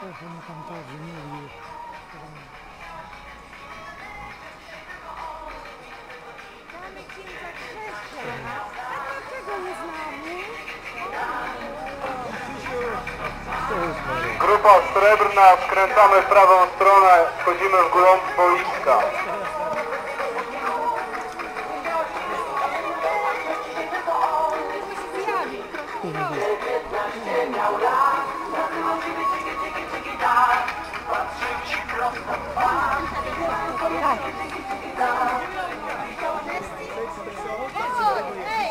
Proszę mi tam tak mówił. Mamy księdza Krzysztofa. A dlaczego nie znamy? Grupa srebrna, skręcamy w prawą stronę, wchodzimy w głąb boiska. Ej!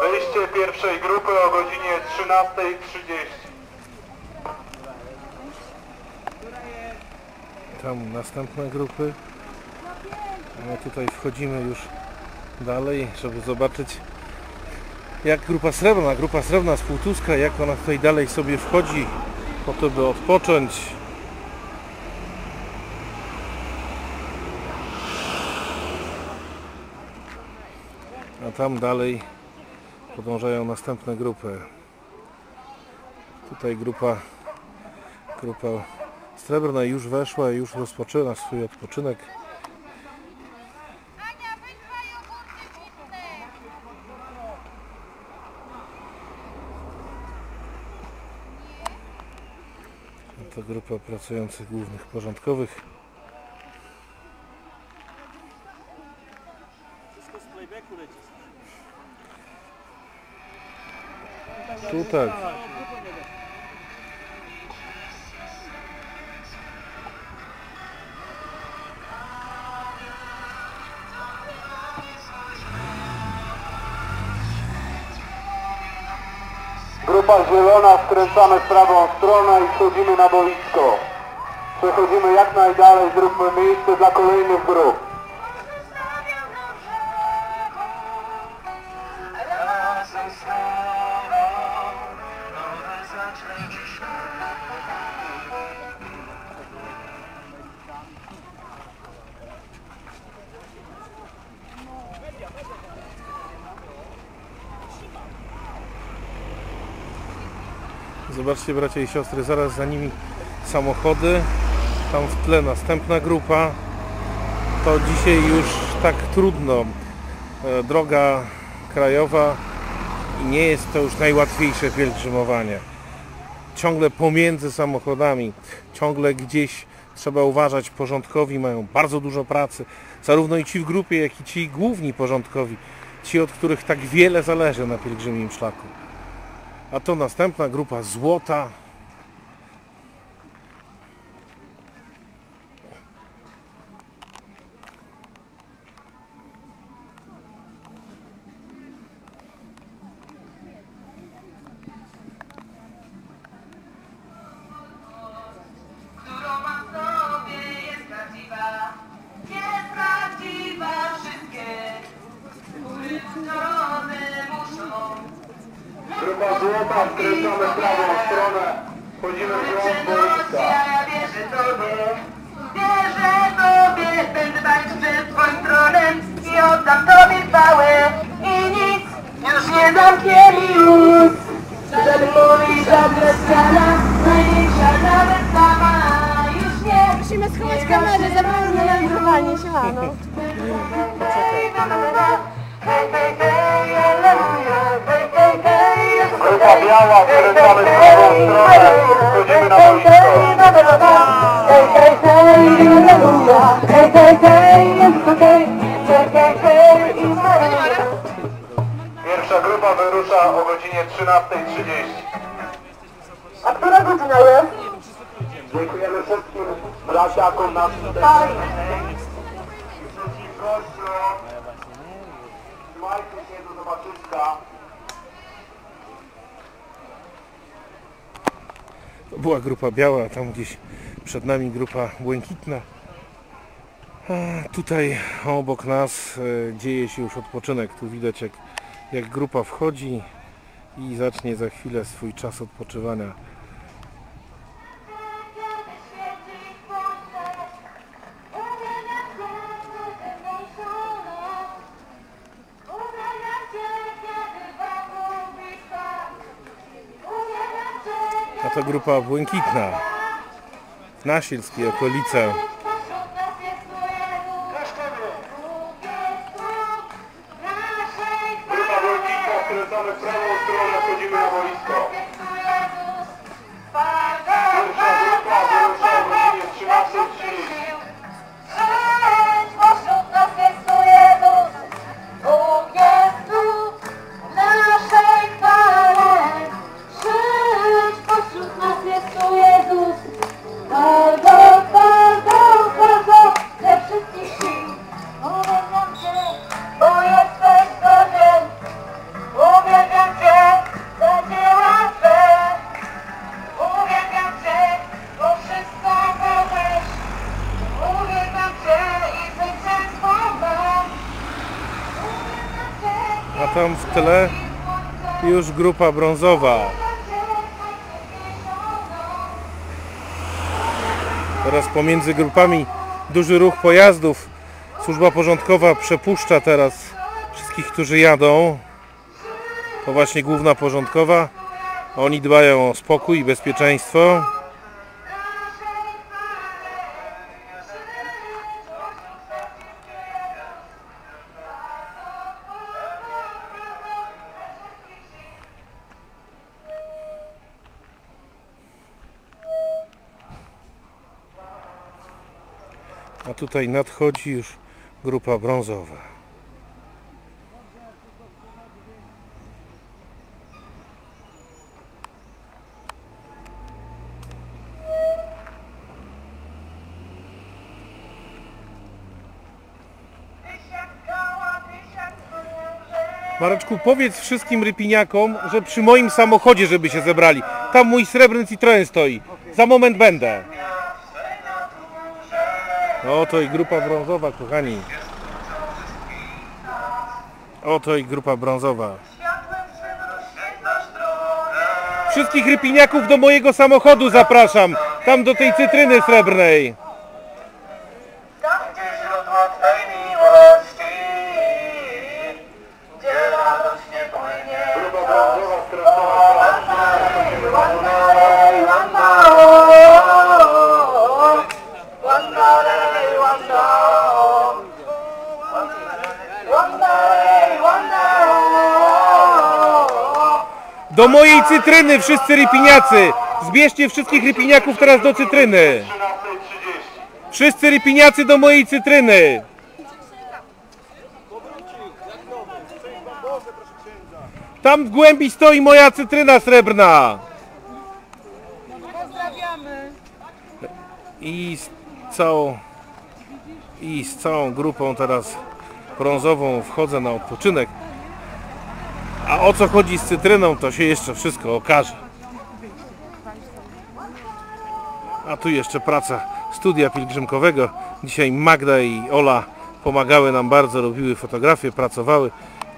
Wyjście pierwszej grupy o godzinie 13.30. Tam następne grupy. My tutaj wchodzimy już dalej, żeby zobaczyć jak grupa srebrna, grupa srebrna z Półtuska, jak ona tutaj dalej sobie wchodzi po to, by odpocząć. A tam dalej podążają następne grupy. Tutaj grupa grupa srebrna już weszła i już rozpoczyna swój odpoczynek. To grupa pracujących głównych porządkowych. Tu tak. Zielona, skręcamy w prawą stronę i wchodzimy na boisko. Przechodzimy jak najdalej, zróbmy miejsce dla kolejnych grup. Zobaczcie bracia i siostry, zaraz za nimi samochody. Tam w tle następna grupa. To dzisiaj już tak trudno. E, Droga krajowa i nie jest to już najłatwiejsze pielgrzymowanie. Ciągle pomiędzy samochodami, ciągle gdzieś trzeba uważać, porządkowi mają bardzo dużo pracy. Zarówno i ci w grupie, jak i ci główni porządkowi. Ci, od których tak wiele zależy na pielgrzymim szlaku. A to następna grupa złota. Złota, skręcamy w prawą stronę, wchodzimy w głąb boiska. ja wierzę Tobie, wierzę Tobie, będę walczyć przed Twoim tronem i oddam Tobie chwałę. I nic już nie zamknie mi ust, żeby mówić, że Krystiana największa nawet sama już nie Musimy schować kamerę, zabrano na nagrywanie, siemano. Grupa biała, skręcamy w prawą stronę, wchodzimy na boisko. Pierwsza grupa wyrusza o godzinie 13.30. A która godzina jest? Dziękujemy wszystkim braciakom na Trzymajcie się, do zobaczyska. Była grupa biała, tam gdzieś przed nami grupa błękitna. A tutaj obok nas e, dzieje się już odpoczynek. Tu widać jak, jak grupa wchodzi i zacznie za chwilę swój czas odpoczywania. To grupa błękitna. Nasielsk i okolice. Grupa Błękitna, skręcamy w prawą stronę, wchodzimy na boisko. Tam w tle już grupa brązowa. Teraz pomiędzy grupami duży ruch pojazdów. Służba porządkowa przepuszcza teraz wszystkich, którzy jadą. To właśnie główna porządkowa. Oni dbają o spokój i bezpieczeństwo. A tutaj nadchodzi już grupa brązowa. Mareczku, powiedz wszystkim rypiniakom, że przy moim samochodzie, żeby się zebrali. Tam mój srebrny Citroen stoi. Za moment będę. Oto i grupa brązowa, kochani. Oto i grupa brązowa. Wszystkich rypiniaków do mojego samochodu zapraszam. Tam do tej cytryny srebrnej. Do mojej cytryny wszyscy rypiniacy. Zbierzcie wszystkich rypiniaków teraz do cytryny. 13.30. Wszyscy rypiniacy do mojej cytryny. Tam w głębi stoi moja cytryna srebrna. Pozdrawiamy. I z całą i z całą grupą teraz brązową wchodzę na odpoczynek. A o co chodzi z cytryną, to się jeszcze wszystko okaże. A tu jeszcze praca studia pielgrzymkowego. Dzisiaj Magda i Ola pomagały nam bardzo, robiły fotografie, pracowały.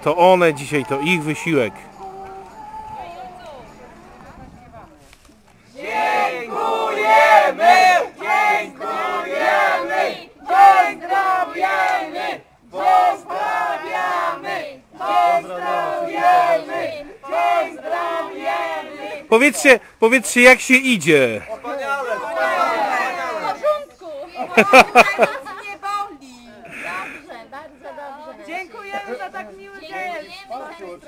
To one dzisiaj, to ich wysiłek. Pozdrawiamy! Pozdrawiamy! Pozdrawiamy! Pozdrawiamy! Powiedzcie, powiedzcie jak się idzie. W porządku! Nic nie boli! Dobrze, bardzo dobrze. Dziękujemy za tak miły gest. Dziękujemy.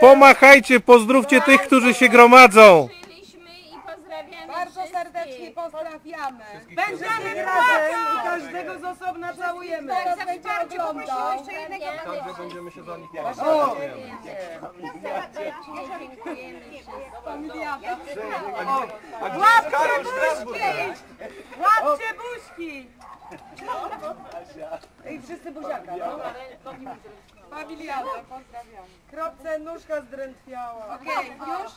Pomachajcie, pozdrówcie tych, którzy się gromadzą. I pozdrawiamy Bardzo wszystkich. serdecznie pozdrawiamy. Będziemy razem i każdego z osobna całujemy. Tak, za wsparcie poprosimy jeszcze jednego Każdy będziemy się za nich. Familiada. Łapcie buźki! Łapcie buźki! I wszyscy buziaka, no? Familiada, pozdrawiamy. Kropce nóżka zdrętwiała. Okej, już?